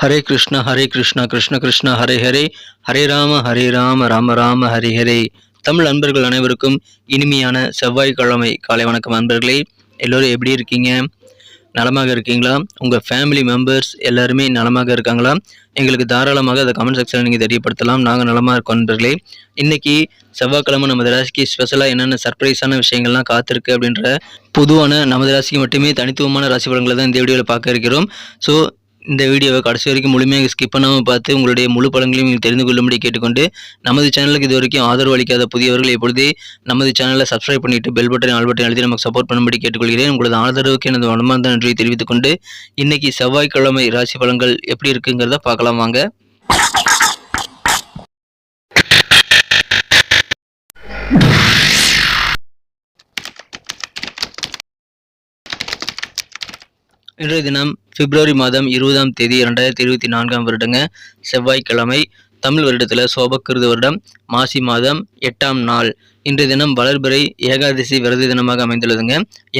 ஹரே கிருஷ்ண ஹரே கிருஷ்ணா கிருஷ்ண கிருஷ்ண ஹரே ஹரே. ஹரே ராம ஹரே ராம ராம ராம ஹரே ஹரே. தமிழ் அன்பர்கள் அனைவருக்கும் இனிமையான செவ்வாய்க்கிழமை காலை வணக்கம் அன்பர்களே. எல்லோரும் எப்படி இருக்கீங்க? நலமாக இருக்கீங்களா? உங்கள் ஃபேமிலி மெம்பர்ஸ் எல்லாருமே நலமாக இருக்காங்களா? எங்களுக்கு தாராளமாக அதை கமெண்ட் செக்ஷனில் நீங்கள் தெரியப்படுத்தலாம். நாங்கள் நலமாக இருக்கோம் நண்பர்களே இன்றைக்கி செவ்வாய்க்கிழமை நமது ராசிக்கு ஸ்பெஷலாக என்னென்ன சர்ப்ரைஸான விஷயங்கள்லாம் காத்திருக்கு அப்படின்ற பொதுவான நமது ராசிக்கு மட்டுமே தனித்துவமான ராசி பலன்களை தான் இந்த வீடியோவில் பார்க்க இருக்கிறோம். ஸோ இந்த வீடியோவை கடைசி வரைக்கும் முழுமையாக ஸ்கிப் பண்ணாமல் பார்த்து உங்களுடைய முழு படங்களையும் தெரிந்து கொள்ளும்படி கேட்டுக்கொண்டு நமது சேனலுக்கு இது வரைக்கும் ஆதரவு அளிக்காத புதியவர்கள் எப்பொழுதே நமது சேனலை சப்ஸ்கிரைப் பண்ணிட்டு பெல் பட்டன் ஆல் பட்டன் அழுத்தி நமக்கு சப்போர்ட் பண்ணும்படி கேட்டுக்கொள்கிறேன். உங்களது ஆதரவுக்கு எனது மனமார்ந்த நன்றியை தெரிவித்துக் கொண்டு இன்னைக்கு செவ்வாய்க்கிழமை ராசி பலன்கள் எப்படி இருக்குங்கிறத பார்க்கலாம் வாங்க. இன்றைய தினம் பிப்ரவரி மாதம் இருபதாம் தேதி இரண்டாயிரத்தி இருபத்தி நான்காம் வருடங்க. செவ்வாய்க்கிழமை தமிழ் வருடத்தில் சோபக்கிருத வருடம். மாசி மாதம் எட்டாம் நாள். இன்றைய தினம் வளர்பிறை ஏகாதசி விரத தினமாக அமைந்துள்ளதுங்க.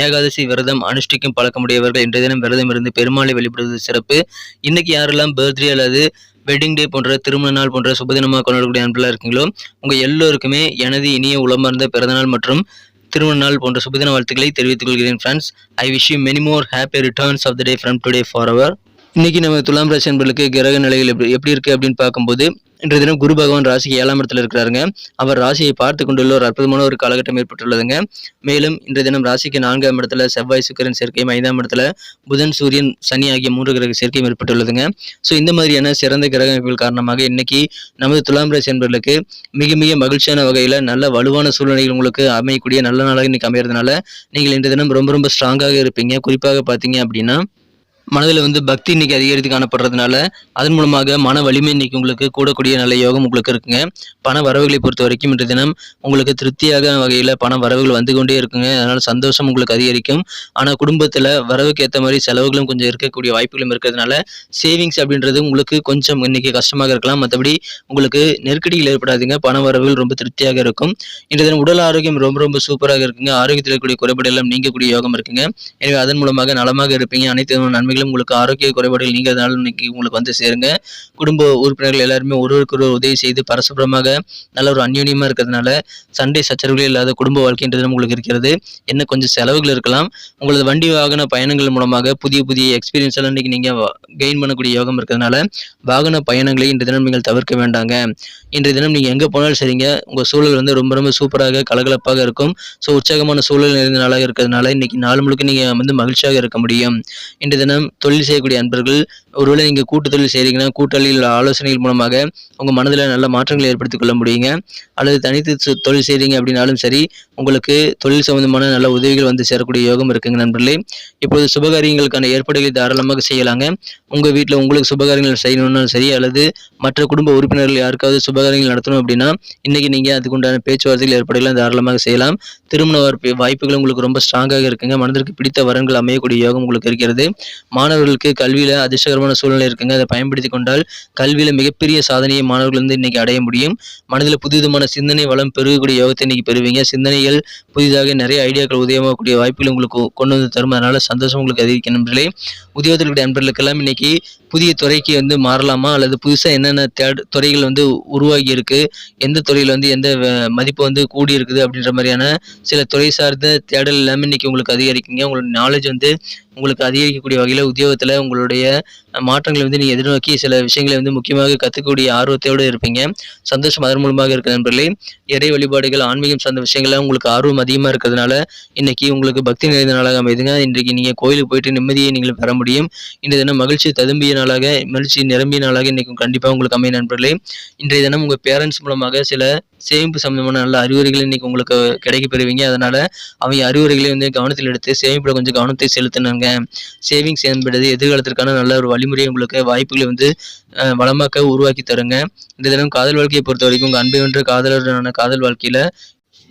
ஏகாதசி விரதம் அனுஷ்டிக்கும் பழக்கமுடையவர்கள் இன்றைய தினம் விரதம் இருந்து பெருமாளை வழிபடுவது சிறப்பு. இன்னைக்கு யாரெல்லாம் பர்த்டே அல்லது வெட்டிங் டே போன்ற திருமண நாள் போன்ற சுபதினமாக கொண்டாடக்கூடிய அன்பெல்லாம் இருக்கீங்களோ உங்கள் எல்லோருக்குமே எனது இனிய உளமார்ந்த பிறந்தநாள் மற்றும் திருமண நாள் போன்ற சுபதின வாழ்த்துக்களை தெரிவித்துக் கொள்கிறேன் friends I wish you many more happy returns of the day from today for our இன்னைக்கு நம்ம துலாம் ராசி அன்பர்களுக்கு கிரக நிலைகள் எப்படி எப்படி இருக்கு அப்படின்னு பார்க்கும்போது இன்றைய தினம் குரு பகவான் ராசிக்கு ஏழாம் இடத்துல இருக்கிறாருங்க. அவர் ராசியை பார்த்து கொண்டுள்ள ஒரு அற்புதமான ஒரு காலகட்டம் ஏற்பட்டுள்ளதுங்க. மேலும் இன்றைய தினம் ராசிக்கு நான்காம் இடத்துல செவ்வாய் சுக்கரன் சேர்க்கையும் ஐந்தாம் இடத்துல புதன் சூரியன் சனி ஆகிய மூன்று கிரக சேர்க்கையும் ஏற்பட்டுள்ளதுங்க. ஸோ இந்த மாதிரியான சிறந்த கிரக அமைப்புகள் காரணமாக இன்னைக்கு நமது துலாம் ராசி அன்பர்களுக்கு மிக மிக மகிழ்ச்சியான வகையில் நல்ல வலுவான சூழ்நிலைகள் உங்களுக்கு அமையக்கூடிய நல்ல நாளாக இன்னைக்கு அமையறதுனால நீங்கள் இன்றைய தினம் ரொம்ப ரொம்ப ஸ்ட்ராங்காக இருப்பீங்க. குறிப்பாக பார்த்தீங்க அப்படின்னா மனதில் வந்து பக்தி இன்னைக்கு அதிகரித்து காணப்படுறதுனால அதன் மூலமாக மன வலிமை இன்னைக்கு உங்களுக்கு கூடக்கூடிய நல்ல யோகம் உங்களுக்கு இருக்குங்க. பண வரவுகளை பொறுத்த வரைக்கும் இன்றைய தினம் உங்களுக்கு திருப்தியாக வகையில் பண வரவுகள் வந்து கொண்டே இருக்குங்க. அதனால் சந்தோஷம் உங்களுக்கு அதிகரிக்கும். ஆனால் குடும்பத்தில் வரவுக்கு ஏற்ற மாதிரி செலவுகளும் கொஞ்சம் இருக்கக்கூடிய வாய்ப்புகளும் இருக்கிறதுனால சேவிங்ஸ் அப்படின்றது உங்களுக்கு கொஞ்சம் இன்னைக்கு கஷ்டமாக இருக்கலாம். மற்றபடி உங்களுக்கு நெருக்கடிகள் ஏற்படாதுங்க. பண வரவுகள் ரொம்ப திருப்தியாக இருக்கும். இன்றைய தினம் உடல் ஆரோக்கியம் ரொம்ப ரொம்ப சூப்பராக இருக்குங்க. ஆரோக்கியத்தில் இருக்கக்கூடிய குறைபாடு எல்லாம் நீங்கக்கூடிய யோகம் இருக்குங்க. எனவே அதன் மூலமாக நலமாக இருப்பீங்க. அனைத்து நன்மைகள் குறைபாடுகளும் உங்களுக்கு ஆரோக்கிய குறைபாடுகள் நீங்கிறதுனால இன்னைக்கு உங்களுக்கு வந்து சேருங்க. குடும்ப உறுப்பினர்கள் எல்லாருமே ஒருவருக்கு ஒரு உதவி செய்து பரஸ்பரமாக நல்ல ஒரு அந்யோன்யமாக இருக்கிறதுனால சண்டை சச்சரவுகள் இல்லாத குடும்ப வாழ்க்கைன்றது உங்களுக்கு இருக்கிறது. என்ன கொஞ்சம் செலவுகள் இருக்கலாம். உங்களது வண்டி வாகன பயணங்கள் மூலமாக புதிய புதிய எக்ஸ்பீரியன்ஸ் எல்லாம் இன்னைக்கு நீங்கள் கெயின் பண்ணக்கூடிய யோகம் இருக்கிறதுனால வாகன பயணங்களை இன்றைய தினம் நீங்கள் தவிர்க்க வேண்டாங்க. இன்றைய தினம் நீங்கள் எங்கே போனாலும் சரிங்க. உங்கள் சூழல் வந்து ரொம்ப ரொம்ப சூப்பராக கலகலப்பாக இருக்கும். ஸோ உற்சாகமான சூழல் நிறைந்த நாளாக இருக்கிறதுனால இன்னைக்கு நாள் முழுக்க நீங்கள் வந்து மகிழ்ச்சியாக இருக்க முடியும். இன்றைய தினம் தொழில் செய்யக்கூடிய அன்பர்கள் ஒருவேளை நீங்கள் கூட்டு தொழில் கூட்டலில் கூட்டாளிகள் ஆலோசனைகள் மூலமாக உங்கள் மனதில் நல்ல மாற்றங்களை ஏற்படுத்திக் கொள்ள முடியுங்க. அல்லது தனித்து தொழில் செய்கிறீங்க அப்படின்னாலும் சரி உங்களுக்கு தொழில் சம்பந்தமான நல்ல உதவிகள் வந்து சேரக்கூடிய யோகம் இருக்குங்க நண்பர்களே. இப்போது சுபகாரியங்களுக்கான ஏற்பாடுகளை தாராளமாக செய்யலாங்க. உங்கள் வீட்டில் உங்களுக்கு சுபகாரியங்கள் செய்யணும்னாலும் சரி அல்லது மற்ற குடும்ப உறுப்பினர்கள் யாருக்காவது சுபகாரியங்கள் நடத்தணும் அப்படின்னா இன்றைக்கி நீங்கள் அதுக்குண்டான பேச்சுவார்த்தைகள் ஏற்பாடுகளை தாராளமாக செய்யலாம். திருமண வாய்ப்பு வாய்ப்புகள் உங்களுக்கு ரொம்ப ஸ்ட்ராங்காக இருக்குங்க. மனதிற்கு பிடித்த வரன்கள் அமையக்கூடிய யோகம் உங்களுக்கு இருக்கிறது. மாணவர்களுக்கு கல்வியில் அதிர்ஷ்டகரமான சூழ்நிலை இருக்குங்க. அதை பயன்படுத்தி கொண்டால் கல்வியில் மிகப்பெரிய சாதனையை மாணவர்கள் வந்து இன்னைக்கு அடைய முடியும். மனதில் புதுவிதமான சிந்தனை வளம் பெருகக்கூடிய யோகத்தை இன்னைக்கு பெறுவீங்க. சிந்தனைகள் புதிதாக நிறைய ஐடியாக்கள் உதயமாகக்கூடிய வாய்ப்புகள் உங்களுக்கு கொண்டு வந்து தரும். அதனால சந்தோஷம் உங்களுக்கு அதிகரிக்க நண்பர்களே. உத்தியோகத்தில் நண்பர்களுக்கெல்லாம் இன்னைக்கு புதிய துறைக்கு வந்து மாறலாமா? அல்லது புதுசாக என்னென்ன தேட துறைகள் வந்து உருவாகி இருக்கு? எந்த துறையில் வந்து எந்த மதிப்பு வந்து கூடி இருக்குது அப்படின்ற மாதிரியான சில துறை சார்ந்த தேடல் எல்லாமே இன்னைக்கு உங்களுக்கு அதிகரிக்குங்க. உங்களோட நாலேஜ் வந்து உங்களுக்கு அதிகரிக்கக்கூடிய வகையில் உத்தியோகத்தில் உங்களுடைய மாற்றங்களை வந்து நீங்கள் எதிர்நோக்கி சில விஷயங்களை வந்து முக்கியமாக கற்றுக்கக்கூடிய ஆர்வத்தோடு இருப்பீங்க. சந்தோஷம் அதன் மூலமாக இருக்க நண்பர்களே. இறை வழிபாடுகள் ஆன்மீகம் சார்ந்த விஷயங்கள்லாம் உங்களுக்கு ஆர்வம் அதிகமாக இருக்கிறதுனால இன்றைக்கி உங்களுக்கு பக்தி நிறைந்த நாளாக அமைதுங்க. இன்றைக்கு நீங்கள் கோயிலுக்கு போயிட்டு நிம்மதியை நீங்கள் பெற முடியும். இன்றைய தினம் மகிழ்ச்சி ததும்பிய நாளாக மகிழ்ச்சி நிரம்பிய நாளாக இன்றைக்கும் கண்டிப்பாக உங்களுக்கு அமைய நண்பர்களே. இன்றைய தினம் உங்கள் பேரண்ட்ஸ் மூலமாக சில சேமிப்பு சம்பந்தமான நல்ல அறிவுரைகள் இன்றைக்கி உங்களுக்கு கிடைக்க பெறுவீங்க. அதனால அவங்க அறிவுரைகளை வந்து கவனத்தில் எடுத்து சேமிப்பில் கொஞ்சம் கவனத்தை செலுத்தினாங்க சேவிங்ஸ் என்பது எதிர்காலத்திற்கான நல்ல ஒரு வழிமுறையை உங்களுக்கு வாய்ப்புகளை வந்து வளமாக்க உருவாக்கி தருங்க. இந்த தினம் காதல் வாழ்க்கையை பொறுத்த வரைக்கும் உங்கள் அன்பை வென்ற காதலருடனான காதல் வாழ்க்கையில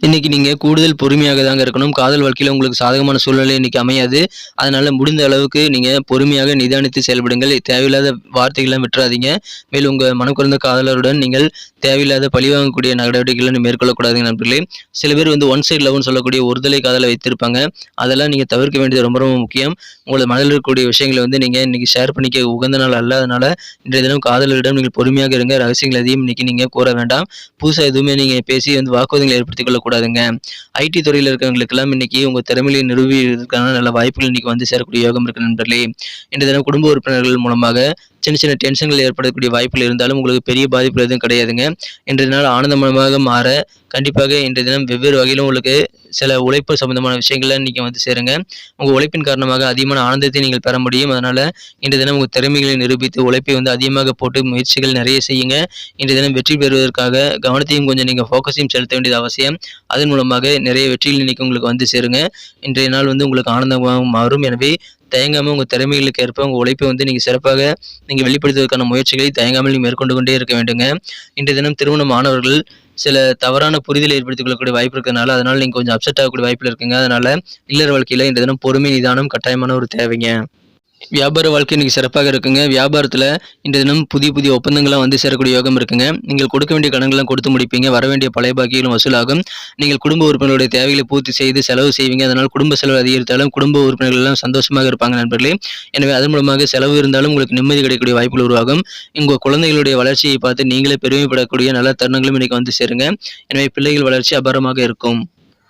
இன்னைக்கு நீங்க கூடுதல் பொறுமையாக தாங்க இருக்கணும். காதல் வாழ்க்கையில் உங்களுக்கு சாதகமான சூழ்நிலை இன்னைக்கு அமையாது. அதனால முடிந்த அளவுக்கு நீங்க பொறுமையாக நிதானித்து செயல்படுங்கள். தேவையில்லாத வார்த்தைகளை விட்டுறாதீங்க. மேலும் உங்க மனக்குறந்த காதலருடன் நீங்கள் தேவையில்லாத பழிவாங்கக்கூடிய நடவடிக்கைகளை மேற்கொள்ளக்கூடாதுங்க நண்பர்களே. சில பேர் வந்து ஒன் சைடு லவ்னு சொல்லக்கூடிய ஒருதலை காதலை வைத்திருப்பாங்க. அதெல்லாம் நீங்க தவிர்க்க வேண்டியது ரொம்ப ரொம்ப முக்கியம். உங்களது மனதில் இருக்கக்கூடிய விஷயங்களை வந்து நீங்க இன்னைக்கு ஷேர் பண்ணிக்க உகந்த நாள் அல்ல இன்றைய தினம் காதலரிடம் நீங்கள் பொறுமையாக இருங்க. ரகசியங்கள் அதையும் இன்னைக்கு நீங்க கூற வேண்டாம். புதுசாக எதுவுமே நீங்க பேசி வந்து வாக்குவாதங்களை ஏற்படுத்திக் கூடாதுங்க ஐடி துறையில் இருக்கிறவங்களுக்கெல்லாம் இன்னைக்கு உங்க திறமையை நிரூபிக்கிறதுக்கான நல்ல வாய்ப்புகள் இன்னைக்கு வந்து சேரக்கூடிய யோகம் இருக்கு நண்பர்களே. இன்றைய தினம் குடும்ப உறுப்பினர்கள் மூலமாக சின்ன சின்ன டென்ஷன்கள் ஏற்படக்கூடிய வாய்ப்புகள் இருந்தாலும் உங்களுக்கு பெரிய பாதிப்பு எதுவும் கிடையாதுங்க. இன்றைய நாள் ஆனந்தமயமாக மாற கண்டிப்பாக இன்றைய தினம் வெவ்வேறு வகையிலும் உங்களுக்கு சில உழைப்பு சம்பந்தமான விஷயங்களை நீங்கள் வந்து சேருங்க. உங்கள் உழைப்பின் காரணமாக அதிகமான ஆனந்தத்தை நீங்கள் பெற முடியும். அதனால் இன்றைய தினம் உங்கள் திறமைகளை நிரூபித்து உழைப்பை வந்து அதிகமாக போட்டு முயற்சிகள் நிறைய செய்யுங்க. இன்றைய தினம் வெற்றி பெறுவதற்காக கவனத்தையும் கொஞ்சம் நீங்கள் ஃபோக்கஸையும் செலுத்த வேண்டியது அவசியம். அதன் மூலமாக நிறைய வெற்றிகள் இன்னைக்கு உங்களுக்கு வந்து சேருங்க. இன்றைய நாள் வந்து உங்களுக்கு ஆனந்தமாக மாறும். எனவே தயங்காமல் உங்கள் திறமைகளுக்கு ஏற்ப உங்கள் உழைப்பை வந்து நீங்கள் சிறப்பாக நீங்கள் வெளிப்படுத்துவதற்கான முயற்சிகளை தயங்காமல் நீங்கள் மேற்கொண்டு கொண்டே இருக்க வேண்டுங்க. இன்றைய தினம் திருமணம் மாணவர்கள் சில தவறான புரிதலை ஏற்படுத்திக் கொள்ளக்கூடிய வாய்ப்பு இருக்கிறதுனால அதனால் நீங்கள் கொஞ்சம் அப்செட் ஆகக்கூடிய வாய்ப்பில் இருக்குங்க. அதனால் இல்லற வாழ்க்கையில் இன்றைய தினம் பொறுமை நிதானம் கட்டாயமான ஒரு தேவைங்க. வியாபார வாழ்க்கை இன்றைக்கி சிறப்பாக இருக்குங்க. வியாபாரத்தில் இன்றைய தினம் புதிய புதிய ஒப்பந்தங்கள்லாம் வந்து சேரக்கூடிய யோகம் இருக்குங்க. நீங்கள் கொடுக்க வேண்டிய கடன்கள்லாம் கொடுத்து முடிப்பீங்க. வர வேண்டிய பழைய பாக்கிகளும் வசூலாகும். நீங்கள் குடும்ப உறுப்பினர்களுடைய தேவைகளை பூர்த்தி செய்து செலவு செய்வீங்க. அதனால் குடும்ப செலவு அதிகரித்தாலும் குடும்ப உறுப்பினர்கள் எல்லாம் சந்தோஷமாக இருப்பாங்க நண்பர்களே. எனவே அதன் மூலமாக செலவு இருந்தாலும் உங்களுக்கு நிம்மதி கிடைக்கக்கூடிய வாய்ப்புகள் உருவாகும். உங்கள் குழந்தைகளுடைய வளர்ச்சியை பார்த்து நீங்களே பெருமைப்படக்கூடிய நல்ல தருணங்களும் இன்றைக்கி வந்து சேருங்க. எனவே பிள்ளைகள் வளர்ச்சி அபாரமாக இருக்கும்.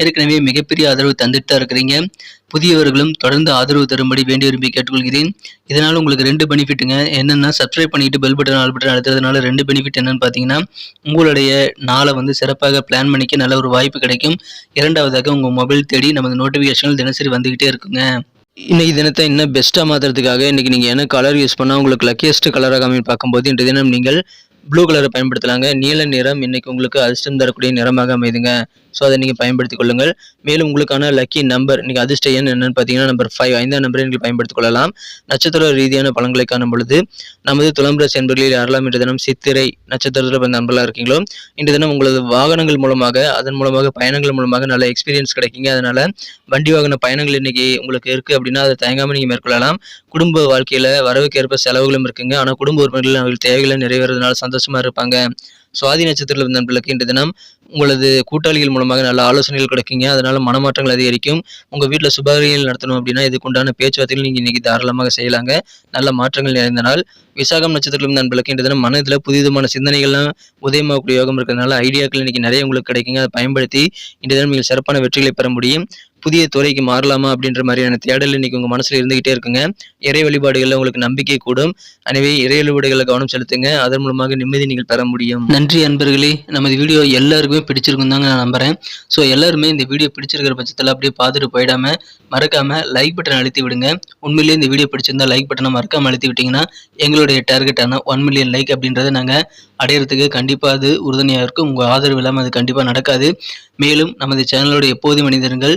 ஏற்கனவே மிகப்பெரிய ஆதரவு தந்துட்டு தான் இருக்கிறீங்க. புதியவர்களும் தொடர்ந்து ஆதரவு தரும்படி வேண்டி விரும்பி கேட்டுக்கொள்கிறேன். இதனால் உங்களுக்கு ரெண்டு பெனிஃபிட்டுங்க. என்னென்னா சப்ஸ்கிரைப் பண்ணிட்டு பெல் பட்டன் ஆல் பட்டன் அழுத்துறதுனால ரெண்டு பெனிஃபிட் என்னன்னு பார்த்தீங்கன்னா உங்களுடைய நாளை வந்து சிறப்பாக பிளான் பண்ணிக்க நல்ல ஒரு வாய்ப்பு கிடைக்கும். இரண்டாவதாக உங்கள் மொபைல் தேடி நமது நோட்டிஃபிகேஷன்கள் தினசரி வந்துக்கிட்டே இருக்குங்க. இன்னைக்கு தினத்தை இன்னும் பெஸ்ட்டாக மாற்றுறதுக்காக இன்றைக்கி நீங்கள் என்ன கலர் யூஸ் பண்ணால் உங்களுக்கு லக்கியஸ்ட் கலராக அமைன்னு பார்க்கும்போது இன்றைய தினம் நீங்கள் ப்ளூ கலரை பயன்படுத்தலாங்க. நீல நிறம் இன்றைக்கி உங்களுக்கு அதிர்ஷ்டம் தரக்கூடிய நிறமாக அமைதுங்க ஸோ அதை நீங்கள் பயன்படுத்திக் கொள்ளுங்கள். மேலும் உங்களுக்கான லக்கி நம்பர் நீங்கள் அதிர்ஷ்ட எண் என்னன்னு பார்த்தீங்கன்னா நம்பர் ஃபைவ் ஐந்தாம் நம்பரை நீங்கள் பயன்படுத்திக் கொள்ளலாம். நட்சத்திர ரீதியான பலன்களை காணும் பொழுது நமது துலாம் ராசி என்பர்களில் யாரெல்லாம் இன்று தினம் சித்திரை நட்சத்திரத்தில் பிறந்த நண்பர்களாக இருக்கீங்களோ இன்று தினம் உங்களது வாகனங்கள் மூலமாக அதன் மூலமாக பயணங்கள் மூலமாக நல்ல எக்ஸ்பீரியன்ஸ் கிடைக்குங்க. அதனால் வண்டி வாகன பயணங்கள் இன்னைக்கு உங்களுக்கு இருக்குது அப்படின்னா அதை தயங்காமல் நீங்கள் மேற்கொள்ளலாம். குடும்ப வாழ்க்கையில் வரவுக்கேற்ப செலவுகளும் இருக்குங்க. ஆனால் குடும்ப உறுப்பினர்கள் அவர்கள் தேவைகளை நிறைவேறதுனால சந்தோஷமாக இருப்பாங்க. சுவாதி நட்சத்திரத்தில் இருந்த நண்பர்களுக்கு இன்று தினம் உங்களது கூட்டாளிகள் மூலமாக நல்ல ஆலோசனைகள் கிடைக்குங்க. அதனால மனமாற்றங்கள் அதிகரிக்கும். உங்கள் வீட்டில் சுபகாரியங்கள் நடத்தணும் அப்படின்னா இதுக்குண்டான பேச்சுவார்த்தைகள் நீங்கள் இன்றைக்கி தாராளமாக செய்யலாங்க. நல்ல மாற்றங்கள் நிறைந்த நாள். விசாகம் நட்சத்திரத்தில் நண்பர்களுக்கு தினம் மனதில் புதிதமான சிந்தனைகள்லாம் உதயமாகக்கூடிய யோகம் இருக்கிறதுனால ஐடியாக்கள் இன்றைக்கி நிறைய உங்களுக்கு கிடைக்குங்க. அதை பயன்படுத்தி இன்றைய தினம் நீங்கள் சிறப்பான வெற்றிகளை பெற முடியும். புதிய துறைக்கு மாறலாமா அப்படின்ற மாதிரியான தேடல் இன்னைக்கு உங்க மனசுல இருந்துகிட்டே இருக்குங்க. இறை வழிபாடுகள்ல உங்களுக்கு நம்பிக்கை கூடும். எனவே இறை வழிபாடுகளை கவனம் செலுத்துங்க. அதன் மூலமாக நிம்மதி நீங்கள் பெற முடியும். நன்றி அன்பர்களே. நமது வீடியோ எல்லாருக்குமே பிடிச்சிருக்கும் தாங்க நான் நம்புறேன். ஸோ எல்லாருமே இந்த வீடியோ பிடிச்சிருக்கிற பட்சத்தில் அப்படியே பார்த்துட்டு போயிடாம மறக்காம லைக் பட்டன் அழுத்தி விடுங்க. உண்மையிலேயே இந்த வீடியோ பிடிச்சிருந்தா லைக் பட்டனை மறக்காம அழுத்தி விட்டீங்கன்னா எங்களுடைய டார்கெட்டான ஒன் மில்லியன் லைக் அப்படின்றத நாங்கள் அடையிறதுக்கு கண்டிப்பாக அது உறுதுணையாக இருக்கும். உங்கள் ஆதரவு இல்லாமல் அது கண்டிப்பாக நடக்காது. மேலும் நமது சேனலோட எப்போதும் மனிதர்கள்